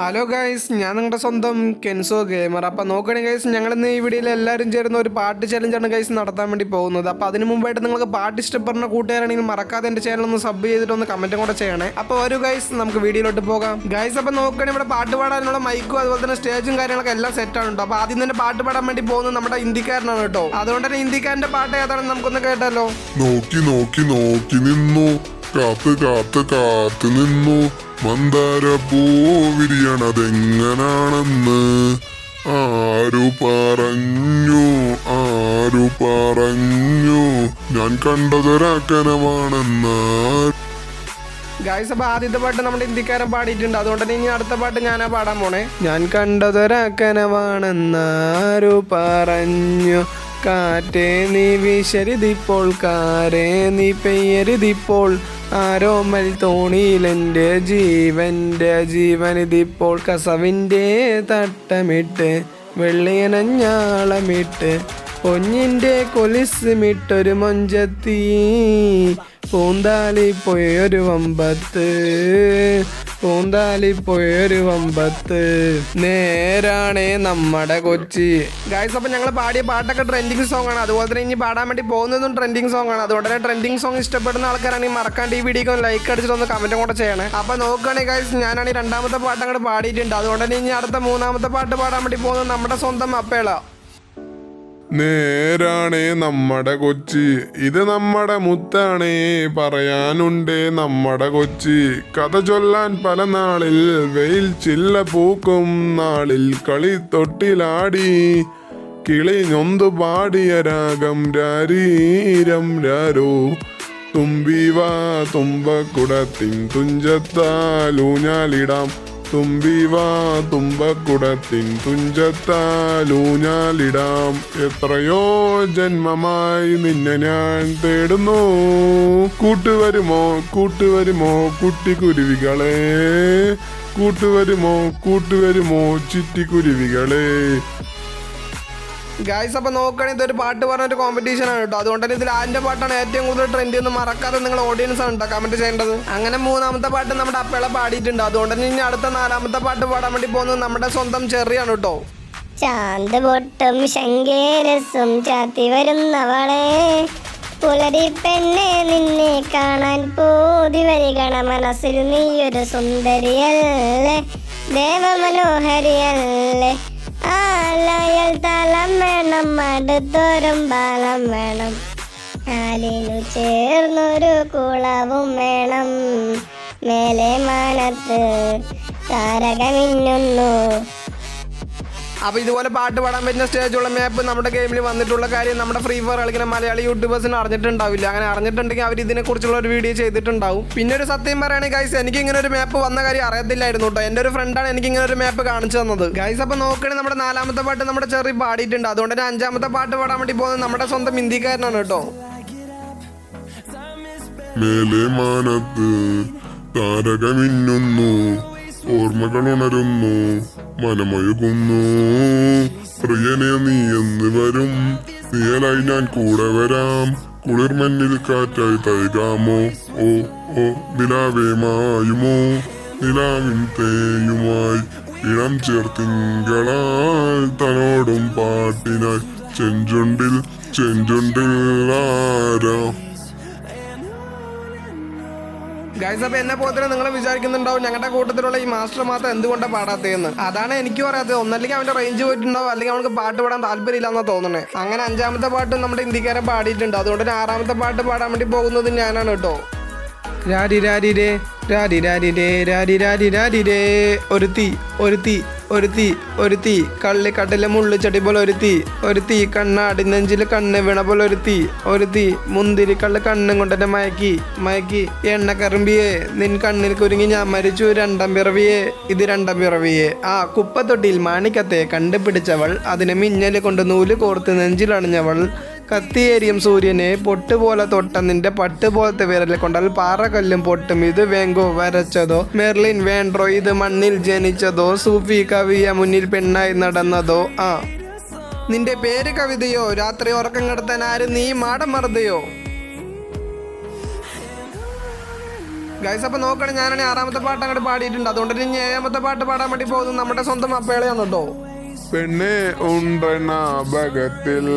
Hello guys ഞാൻ നിങ്ങളുടെ സ്വന്തം കെൻസോ ഗെയിമർ അപ്പോൾ നോക്കണേ ഗൈസ് ഞങ്ങൾ ഇന്ന് ഈ വീഡിയോയിൽ എല്ലാവരും ചേരുന്ന ഒരു പാട്ട് ചലഞ്ചാണ് ഗൈസ് നടത്താൻ വേണ്ടി പോകുന്നത്. അപ്പോൾ അതിന് മുമ്പായിട്ട് നിങ്ങൾക്ക് പാട്ട് ഇഷ്ടപ്പെടുന്ന കൂട്ടുകാരാണെങ്കിൽ മറക്കാതെ എന്റെ ചാനൽ ഒന്ന് സബ് ചെയ്തിട്ട് ഒന്ന് കമന്റും കൂടെ ചെയ്യണേ. അപ്പോൾ ഒരു ഗൈസ് നമുക്ക് വീഡിയോയിലോട്ട് പോകാം. ഗൈസ് അപ്പോൾ നോക്കണേ ഇവിടെ പാട്ട് പാടാനുള്ള മൈക്കും അതുപോലെ തന്നെ സ്റ്റേജും കാര്യങ്ങളൊക്കെ എല്ലാം സെറ്റാണ് കേട്ടോ അപ്പോൾ ആദ്യം തന്നെ പാട്ട് പാടാൻ വേണ്ടി പോകുന്നത് നമ്മുടെ ഇന്ത്യക്കാരനാണ് കേട്ടോ. അതുകൊണ്ട് തന്നെ ഇന്ത്യക്കാരന്റെ പാട്ട് ഏതാണെന്ന് നമുക്കൊന്ന് കേട്ടാലോ? നോക്കി നോക്കി നോക്കി നിന്നു. കാത്ത് കാത്ത് കാത്ത് നിന്നു. മന്ദാര പൂ വിരിയണതെങ്ങനാണെന്ന് ആരു പറഞ്ഞു ആരു പറഞ്ഞു. ഞാൻ കണ്ടതൊരാക്കനമാണെന്ന് ഗായ്സ് അപ്പൊ ആദ്യത്തെ പാട്ട് നമ്മുടെ ഇന്ത്യക്കാരൻ പാടിയിട്ടുണ്ട്. അതുകൊണ്ട് തന്നെ ഇനി അടുത്ത പാട്ട് ഞാനാ പാടാൻ പോണേ. ഞാൻ കണ്ടതൊരാക്കനമാണെന്നാരു പറഞ്ഞു. കാറ്റേ നീ വിശരുതിപ്പോൾ കാരേ നീ പെയ്യരുതിപ്പോൾ. ആരോമൽ തോണിയിലെന്റെ ജീവന്റെ ജീവനിതിപ്പോൾ കസവിന്റെ തട്ടമിട്ട് വെള്ളിയനഞ്ഞാളമിട്ട് പൊന്നിന്റെ കൊലിസുമിട്ടൊരു മൊഞ്ചത്തി പൂന്താലി പോയൊരു വമ്പത്ത്. പൂന്താലി പോയൊരു വമ്പത്ത്. നേരാണേ നമ്മുടെ കൊച്ചി. ഗായ്സ് അപ്പം ഞങ്ങൾ പാടിയ പാട്ടൊക്കെ ട്രെൻഡിങ് സോങ് ആണ്. അതുപോലെ തന്നെ ഇനി പാടാൻ വേണ്ടി പോകുന്നതും ട്രെൻഡിങ് സോങ് ആണ്. അതുകൊണ്ട് തന്നെ ട്രെൻഡിങ് സോങ് ഇഷ്ടപ്പെടുന്ന ആൾക്കാരാണെങ്കിൽ മറക്കാണ്ട് ഈ വീഡിയോക്ക് ലൈക്ക് അടിച്ചിട്ട് ഒന്ന് കമന്റും കൂടെ ചെയ്യണേ. അപ്പോൾ നോക്കുകയാണെങ്കിൽ ഗായ്സ് ഞാനാണ് രണ്ടാമത്തെ പാട്ട് അങ്ങോട്ട് പാടിയിട്ടുണ്ട്. അതുകൊണ്ട് തന്നെ ഇനി അടുത്ത മൂന്നാമത്തെ പാട്ട് പാടാൻ വേണ്ടി പോകുന്നത് നമ്മുടെ സ്വന്തം അപ്പേള. നേരാണേ നമ്മുടെ കൊച്ചി. ഇത് നമ്മുടെ മുത്താണേ പറയാനുണ്ട് നമ്മുടെ കൊച്ചി. കഥ ചൊല്ലാൻ പല നാളിൽ വെയിൽ ചില്ല പൂക്കും നാളിൽ കളി തൊട്ടിലാടി. കിളി നൊന്തു പാടിയ രാഗം രാരീരം രാരോ. തുമ്പിവാ തുമ്പക്കുടത്തിൻ തുഞ്ചത്താലൂഞ്ഞാലിടാം. തുമ്പിവാ തുമ്പക്കുടത്തിൻ തുഞ്ചത്താലൂഞ്ഞാലിടാം എത്രയോ ജന്മമായി നിന്നെ ഞാൻ തേടുന്നു. കൂട്ടുവരുമോ കൂട്ടുവരുമോ കുട്ടിക്കുരുവികളെ? കൂട്ടുവരുമോ കൂട്ടുവരുമോ ചിറ്റിക്കുരുവികളെ? ഗായ്സ് അപ്പോൾ നോക്കുകയാണെങ്കിൽ ഇതൊരു പാട്ട് പറഞ്ഞൊരു കോമ്പറ്റീഷൻ ആണ് കേട്ടോ. അതുകൊണ്ട് തന്നെ ഇതിൽ ആന്റെ പാട്ടാണ് ഏറ്റവും കൂടുതൽ ട്രെൻഡ് എന്ന് മറക്കാതെ നിങ്ങൾ ഓഡിയൻസ് ആണ് കേട്ടോ കമന്റ് ചെയ്യേണ്ടത്. അങ്ങനെ മൂന്നാമത്തെ പാട്ട് നമ്മുടെ അപ്പള പാടിയിട്ടുണ്ട്. അതുകൊണ്ട് തന്നെ ഇനി അടുത്ത നാലാമത്തെ പാട്ട് പാടാൻ വേണ്ടി പോകുന്നത് നമ്മുടെ സ്വന്തം ചെറിയാണ് കേട്ടോ. ചാന്ത് പൊട്ടും ശങ്കേരസും ചാത്തി വരുന്നവളെ. പുലരി പെണ്ണെ നിന്നെ കാണാൻ പോതി വരികണ മനസ്സിൽ നീയൊരു സുന്ദരിയല്ലേ? ദേവമനോഹരിയല്ലേ? ആലയൽ തലം വേണം അടുത്തോരും ബാലം വേണം. കാലിനു ചേർന്നൊരു കുളവും വേണം. മേലെ മാനത്ത് താരകമിന്നുന്നു. അപ്പോൾ ഇതുപോലെ പാട്ട് പാടാൻ പറ്റുന്ന സ്റ്റേജുള്ള മാപ്പ് നമ്മുടെ ഗെയിമിൽ വന്നിട്ടുള്ള കാര്യം നമ്മുടെ ഫ്രീ ഫയർ കളിക്കുന്ന മലയാളി യൂട്യൂബേഴ്സിന് അറിഞ്ഞിട്ടുണ്ടാവില്ല. അങ്ങനെ അറിഞ്ഞിട്ടുണ്ടെങ്കിൽ അവർ ഇതിനെക്കുറിച്ചുള്ള ഒരു വീഡിയോ ചെയ്തിട്ടുണ്ടാവും. പിന്നെ ഒരു സത്യം പറയുകയാണെങ്കിൽ ഗൈസ് എനിക്ക് ഇങ്ങനെ ഒരു മാപ്പ് വന്ന കാര്യം അറിയത്തില്ലായിരുന്നു കേട്ടോ എന്റെ ഒരു ഫ്രണ്ടാണ് എനിക്ക് ഇങ്ങനെ ഒരു മാപ്പ് കാണിച്ചു തന്നത്. ഗൈസ് അപ്പോൾ നോക്കണേ നമ്മുടെ നാലാമത്തെ പാട്ട് നമ്മുടെ ചെറിയ പാടിയിട്ടുണ്ട്. അതുകൊണ്ട് തന്നെ അഞ്ചാമത്തെ പാട്ട് പാടാൻ വേണ്ടി പോകുന്നത് നമ്മുടെ സ്വന്തം ഹിന്ദിക്കാരനാണ് കേട്ടോ മേലെ മാനത്ത് താരകമിന്നുന്നു ഓർമ്മകൾ ഉണരുന്നു. മനമൊഴുകുന്നു. പ്രിയനെ നീ എന്ന് വരും. നീയലായി ഞാൻ കൂടെ വരാം. കുളിർമഞ്ഞിൽ കാറ്റായി തൈകാമോ? ഓ ഓ നിലാവേ മായുമോ? നിലാവിൻ തേയുമായി ഇളം ചേർത്തിങ്കളാൽ തനോടും പാട്ടിനായി. ചെഞ്ചുണ്ടിൽ ചെഞ്ചുണ്ടിൽ ആരാ? ഗൈസ് അപ്പൊ എന്നെ പോലെ നിങ്ങൾ വിചാരിക്കുന്നുണ്ടാവും. ഞങ്ങളുടെ കൂട്ടത്തിലുള്ള ഈ മാസ്റ്റർ മാത്രം എന്തുകൊണ്ടാണ് പാടാത്തതെന്ന് അതാണ് എനിക്ക് പറയാത്തത്. ഒന്നല്ലെങ്കിൽ അവന്റെ റേഞ്ച് പോയിട്ടുണ്ടാവും. അല്ലെങ്കിൽ അവൾക്ക് പാട്ട് പാടാൻ താല്പര്യമില്ലെന്നാ തോന്നുന്നത് അങ്ങനെ അഞ്ചാമത്തെ പാട്ട് നമ്മുടെ ഹിന്ദിക്കാരെ പാടിയിട്ടുണ്ട്. അതുകൊണ്ട് ആറാമത്തെ പാട്ട് പാടാൻ വേണ്ടി പോകുന്നത് ഞാനാണ് കേട്ടോ. രാരി രാരി രേ ഒരുത്തി ഒരുത്തി ഒരുത്തി ഒരുത്തി. കള്ളി കടല മുള്ളു ചടി പോലെ ഒരുത്തി. ഒരുത്തി കണ്ണാടി നെഞ്ചിൽ കണ്ണ് വീണ പോലെ ഒരുത്തി. ഒരുത്തി ഒരു മുന്തിരി കള്ള് കണ്ണും കൊണ്ടെന്നെ മയക്കി. മയക്കി. എണ്ണ കറുമ്പിയെ നിൻ കണ്ണിൽ കുരുങ്ങി ഞാൻ മരിച്ചു. രണ്ടാം പിറവിയെ ഇത് രണ്ടാം പിറവിയെ. ആ കുപ്പത്തൊട്ടിയിൽ മാണിക്കത്തെ കണ്ടുപിടിച്ചവൾ അതിനെ മിന്നൽ കൊണ്ട് നൂൽ കോർത്ത് നെഞ്ചിലണിഞ്ഞവൾ. കത്തിയേരിയും സൂര്യനെ പൊട്ടുപോലെ തൊട്ട നിന്റെ പട്ട് പോലത്തെ വിരൽ കൊണ്ടാൽ പാറകല്ലും പൊട്ടും. ഇത് വേങ്കോ വരച്ചതോ? മെർലിൻ വേണ്ടോ ഇത് മണ്ണിൽ ജനിച്ചതോ? സൂഫി കവിയ മുന്നിൽ പെണ്ണായി നടന്നതോ? ആ. നിന്റെ പേര് കവിതയോ? രാത്രി ഉറക്കം കിടത്താൻ ആരും നീ മാടം മറുതയോ ഗൈസ് അപ്പൊ നോക്കണേ ഞാനാണ് ആറാമത്തെ പാട്ട് അങ്ങോട്ട് പാടിയിട്ടുണ്ട്. അതുകൊണ്ട് ഇനി ഏഴാമത്തെ പാട്ട് പാടാൻ വേണ്ടി പോകുന്നത് നമ്മുടെ സ്വന്തം അപ്പേളയാണ് കേട്ടോ. பெண்ணே உன்ற ஞாபகத்தில்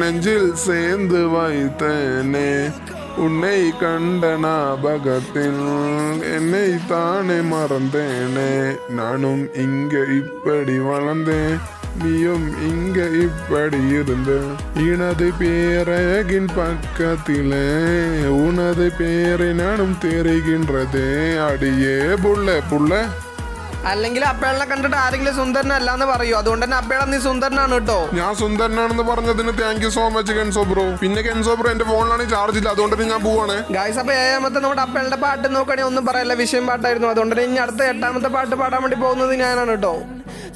நெஞ்சில் சேர்ந்து வைத்தேனே. உன்னை கண்ட ஞாபகத்தில் என்னை தானே மறந்தேனே. நானும் இங்க இப்படி வளர்ந்தேன் நீயும் இங்க இப்படி இருந்த. இனது பேரகின் பக்கத்திலே உனது பேரை நானும் தெரிகின்றதே. அடியே புள்ள புள்ள. അല്ലെങ്കിൽ അപ്പേളിനെ കണ്ടിട്ട് ആരെങ്കിലും സുന്ദരനല്ല എന്ന് പറയൂ. അതുകൊണ്ട് തന്നെ അപ്പേള നീ സുന്ദരനാണ് കേട്ടോ. ഞാൻ സുന്ദരനാണെന്ന് പറഞ്ഞതിന് thank you so much Kenzo bro. പിന്നെ കെൻസോ ബ്രോ എന്റെ ഫോണിലാണ് ചാർജ് ഇല്ല. അതുകൊണ്ട് തന്നെ ഞാൻ പോവാണ്. ഗായ്സ് അപ്പൊ ഏഴാമത്തെ നമ്മുടെ അപ്പേളുടെ പാട്ട് നോക്കണേ. ഒന്നും പറയല്ല വിഷയം പാട്ടായിരുന്നു. അതുകൊണ്ട് തന്നെ ഇനി അടുത്ത എട്ടാമത്തെ പാട്ട് പാടാൻ വേണ്ടി പോകുന്നത് ഞാനാണ് കേട്ടോ.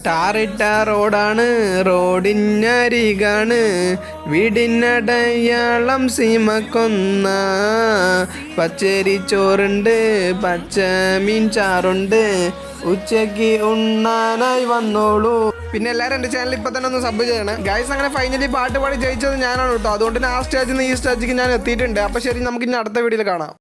ടാറിട്ട റോഡാണ് റോഡിനരികാണ്. വീടിനടയാളം സീമക്കൊന്ന പച്ചരി ചോറുണ്ട് പച്ച മീൻ ചാറുണ്ട്. ഉച്ചയ്ക്ക് ഉണ്ണാനായി വന്നോളൂ. പിന്നെ എല്ലാവരും എന്റെ ചാനൽ ഇപ്പൊ തന്നെ ഒന്ന് സബ് ചെയ്യണം. ഗൈസ് അങ്ങനെ ഫൈനലി പാട്ട് പാടി ജയിച്ചത് ഞാനാണ് കേട്ടോ. അതുകൊണ്ട് ആ സ്റ്റേജിൽ നിന്ന് ഈ സ്റ്റേജിലേക്ക് ഞാൻ എത്തിയിട്ടുണ്ട്. അപ്പൊ ശരി നമുക്ക് ഇനി അടുത്ത വീഡിയോയിൽ കാണാം.